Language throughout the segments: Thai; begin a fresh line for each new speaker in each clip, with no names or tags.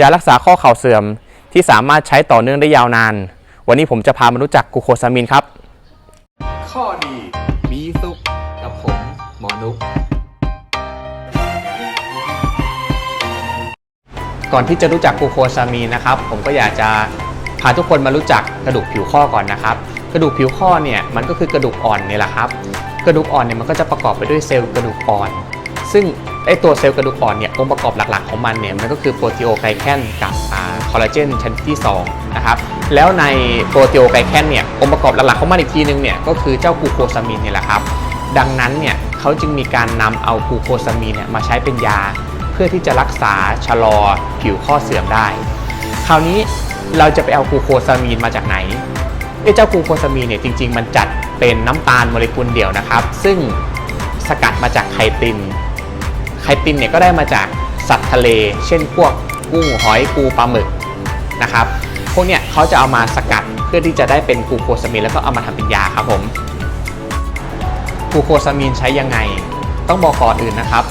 ยารักษาข้อเข่าเสื่อมที่สามารถใช้ต่อเนื่องได้ยาวนาน วันนี้ผมจะพามารู้จักกูโคซามินครับ
ข้อดีมีสุขกับผม หมอนุก
ก่อนที่จะรู้จักกูโคซามีนนะครับ ผมก็อยากจะพาทุกคนมารู้จักกระดูกผิวข้อก่อนนะครับ กระดูกผิวข้อเนี่ยมันก็คือกระดูกอ่อนนี่แหละครับ กระดูกอ่อนเนี่ยมันก็จะประกอบไปด้วยเซลล์กระดูกอ่อน ซึ่ง ไอตัวเซลล์กระดูกอ่อนเนี่ยองค์ประกอบหลักๆของมันเนี่ยมันก็คือโปรตีโอไกลแคนกับคอลลาเจนชนิดที่2นะครับแล้วในโปรตีโอไกลแคนเนี่ยองค์ประกอบหลักๆของมันอีกทีนึงเนี่ยก็คือเจ้ากูโคซามีนเนี่ยแหละครับดังนั้นเนี่ยเขาจึงมีการนำเอากูโคซามีนเนี่ยมาใช้เป็นยา เพื่อที่จะรักษาชะลอผิวข้อเสื่อมได้ คราวนี้เราจะไปเอากูโคซามีนมาจากไหนเอ้เจ้ากูโคซามีนเนี่ยจริง ๆ มันจัดเป็นน้ำตาลโมเลกุลเดียวนะครับ ซึ่งสกัดมาจากไคติน ไคตินเนี่ยก็ได้มาจากสัตว์ทะเล เช่นพวกกุ้งหอยปูปลาหมึกนะครับพวกเนี่ยเขาจะเอามาสกัดเพื่อที่จะได้เป็นกูโคซามีนแล้วก็เอามาทำเป็นยาครับผมกูโคซามีนใช้ยังไง ต้องบอกก่อนอื่นนะครับ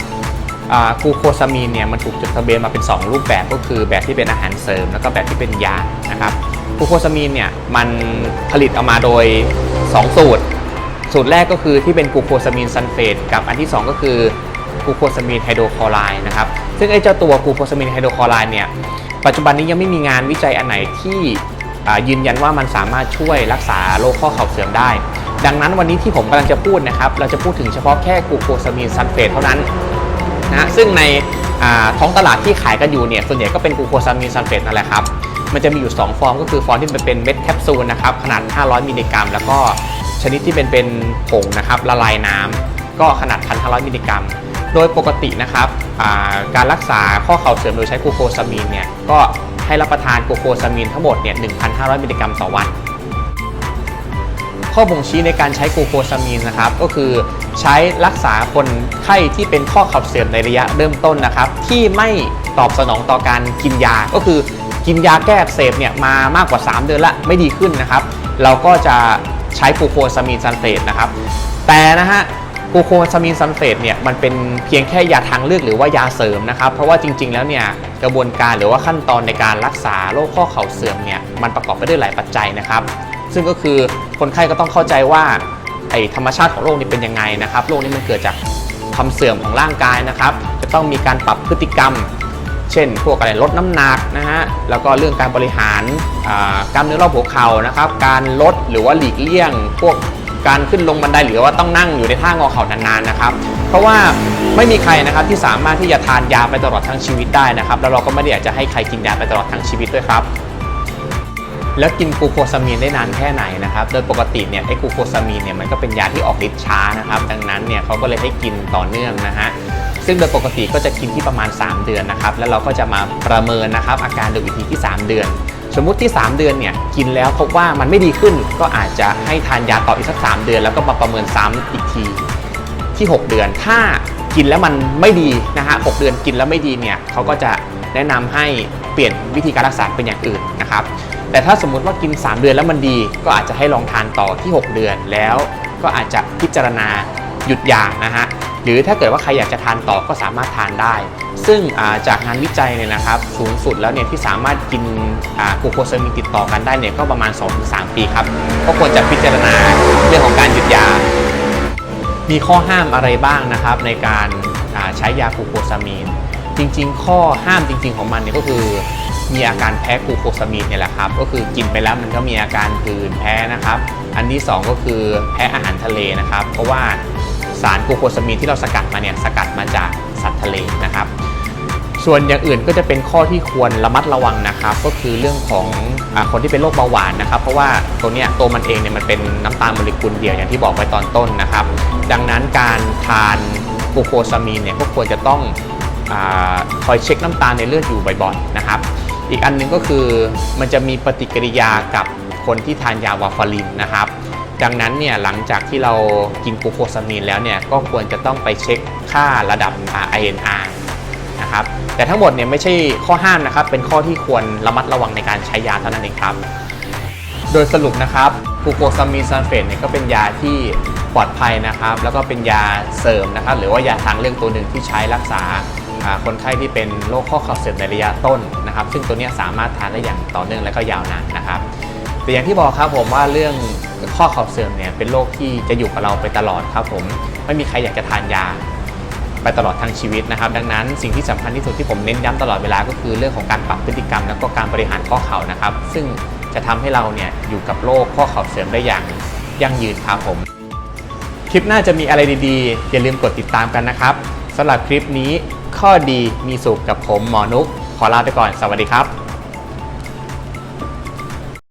กูโคซามีนเนี่ยมันถูกจดทะเบียนมาเป็น 2 รูปแบบก็คือแบบที่เป็นอาหารเสริม แล้วก็แบบที่เป็นยานะครับกูโคซามีนเนี่ยมันผลิตออกมาโดย 2 สูตร สูตรแรกก็คือที่เป็นกูโคซามีนซัลเฟตกับอันที่ 2 ก็คือ กูโคซามีนไฮโดรคลอไรด์นะครับ ซึ่งไอ้เจ้าตัวกูโคซามีนไฮโดรคลอไรด์เนี่ยปัจจุบันนี้ยังไม่มีงานวิจัยอันไหนที่ยืนยันว่ามันสามารถช่วยรักษาโรคข้อเข่าเสื่อมได้ ดังนั้นวันนี้ที่ผมกำลังจะพูดนะครับ เราจะพูดถึงเฉพาะแค่กูโคซามีนซัลเฟตเท่านั้นนะซึ่งในท้องตลาดที่ขายกันอยู่เนี่ยส่วนใหญ่ก็เป็นกูโคซามีนซัลเฟตนั่นแหละครับ มันจะมีอยู่ 2 ฟอร์มก็คือฟอร์มที่มันเป็นเม็ดแคปซูลนะครับขนาด 500 มิลลิกรัม แล้วก็ชนิดที่เป็นเป็นผงนะครับละลายน้ำก็ขนาด 1,500 มิลลิกรัม โดยปกตินะครับาการรักษาข้อเข่าเสื่อมโดยใช้กูโคซามีนเนี่ยก็ให้รับประทานกูโคซามีนทั้งหมดเนี่ย 1,500 มิลลิกรัมต่อวัน ข้อบ่งชี้ในการใช้กูโคซามีนนะครับ ก็คือใช้รักษาคนไข้ที่เป็นข้อเขับเสื่อมในระยะเริ่มต้นนะครับ ที่ไม่ตอบสนองต่อการกินยา ก็คือกินยาแก้อักเสบเนี่ยมามากกว่า 3 เดือนละไม่ดีขึ้นนะครับ เราก็จะใช้กูโคซามีนซัลเฟตนะครับ แต่นะฮะ กูโคซามีนซัลเฟตเนี่ยมันเป็นเพียงแค่ยาทางเลือกหรือว่ายาเสริมนะครับ เพราะว่าจริง ๆ แล้วเนี่ยกระบวนการหรือว่าขั้นตอนในการรักษาโรคข้อเข่าเสื่อมเนี่ยมันประกอบไปด้วยหลายปัจจัยนะครับ ซึ่งก็คือคนไข้ก็ต้องเข้าใจว่าไอ้ธรรมชาติของโรคนี้เป็นยังไงนะครับโรคนี้มันเกิดจากความเสื่อมของร่างกายนะครับ จะต้องมีการปรับพฤติกรรม เช่น พวกอะไรลดน้ำหนักนะฮะแล้วก็เรื่องการบริหารกล้ามเนื้อรอบหัวเข่านะครับ การลดหรือว่าหลีกเลี่ยง พวก การขึ้นลงบันไดหรือว่าต้องนั่งอยู่ในท่างอเข่านานๆนะครับ เพราะว่าไม่มีใครนะครับที่สามารถที่จะทานยาไปตลอดทั้งชีวิตได้นะครับ แล้วเราก็ไม่ได้อยากจะให้ใครกินยาไปตลอดทั้งชีวิตด้วยครับแล้วกินกูโคซามีนได้นานแค่ไหนนะครับ โดยปกติเนี่ยไอ้กูโคซามีนเนี่ยมันก็เป็นยาที่ออกฤทธิ์ช้านะครับ ดังนั้นเนี่ยเขาก็เลยให้กินต่อเนื่องนะฮะ ซึ่งโดยปกติก็จะกินที่ประมาณ 3 เดือนนะครับ แล้วเราก็จะมาประเมินนะครับอาการโดยวิธีที่ 3 เดือน สมมุติที่ 3 เดือนเนี่ยกินแล้วพบว่ามันไม่ดีขึ้น ก็อาจจะให้ทานยาต่ออีกสัก 3 เดือน แล้วก็มาประเมินซ้ำอีกทีที่ 6 เดือน ถ้ากินแล้วมันไม่ดีนะฮะ6เดือนกินแล้วไม่ดีเนี่ยเขาก็จะแนะนำให้เปลี่ยนวิธีการรักษาเป็นอย่างอื่นนะครับ แต่ถ้าสมมุติว่ากิน 3 เดือนแล้วมันดี ก็อาจจะให้ลองทานต่อที่ 6 เดือนแล้วก็อาจจะพิจารณา หยุดยานะฮะหรือถ้าเกิดว่าใครอยากจะทานต่อก็สามารถทานได้ ซึ่งาจากงานวิจัยเนี่ยนะครับสูงสุดแล้วเนี่ยที่สามารถกินกลูโคซมีนติดต่อกันได้เนี่ยก็ประมาณ 2-3 ปีครับก็ควรจะพิจารณาเรื่องของการหยุดยา มีข้อห้ามอะไรบ้างนะครับในการใช้ยากูโคซามีน จริง ๆ ข้อห้ามจริง ๆของมันเนี่ยก็คือมีอาการแพ้กูโคซามีนเนี่ยแหละครับก็คือกินไปแล้วมันก็มีอาการผื่นแพ้นะครับ อันที่สองก็คือแพ้อาหารทะเลนะครับ เพราะว่า สารกลูโคซามีนที่เราสกัดมาเนี่ยสกัดมาจากสัตว์ทะเลนะครับ ส่วนอย่างอื่นก็จะเป็นข้อที่ควรระมัดระวังนะครับ ก็คือเรื่องของอคนที่เป็นโรคเบาหวานนะครับ เพราะว่าตัวเนี้ยตัวมันเองเนี่ยมันเป็นน้ำตาลโมเลกุลเดียวอย่างที่บอกไปตอนต้นนะครับ ดังนั้นการทานกลูโคซามีนเนี่ยก็ควรจะต้องอคอยเช็คน้ำตาลในเลือดอยู่บ่อยๆนะครับ อีกอันหนึงก็คือมันจะมีปฏิกิริยากับคนที่ทานยาวาฟารินนะครับ ดังนั้นเนี่ยหลังจากที่เรากินกูโคซามีนแล้วเนี่ยก็ควรจะต้องไปเช็คค่าระดับ INR นะครับแต่ทั้งหมดเนี่ยไม่ใช่ข้อห้ามนะครับ เป็นข้อที่ควรระมัดระวังในการใช้ยาเท่านั้นเองครับ โดยสรุปนะครับกูโคซามีนซัลเฟตเนี่ยก็เป็นยาที่ปลอดภัยนะครับ แล้วก็เป็นยาเสริมนะครับ หรือว่ายาทางเลือกตัวหนึ่งที่ใช้รักษาคนไข้ที่เป็นโรคข้อเข่าเสื่อมในระยะต้นนะครับ ซึ่งตัวนี้สามารถทานได้อย่างต่อเนื่องและก็ยาวนานนะครับแต่อย่างที่บอกครับผมว่าเรื่อง ข้อเข่าเสื่อมเนี่ยเป็นโรคที่จะอยู่กับเราไปตลอดครับผมไม่มีใครอยากจะทานยาไปตลอดทั้งชีวิตนะครับ ดังนั้นสิ่งที่สำคัญที่สุดที่ผมเน้นย้ำตลอดเวลาก็คือเรื่องของการปรับพฤติกรรม แล้วก็การบริหารข้อเข่านะครับ ซึ่งจะทำให้เราเนี่ยอยู่กับโรคข้อเข่าเสื่อมได้อย่างยั่งยืนครับผม คลิปหน้าจะมีอะไรดีๆ อย่าลืมกดติดตามกันนะครับสำหรับคลิปนี้ข้อดีมีสุขกับผมหมอนุกขอลาไปก่อนสวัสดีครับ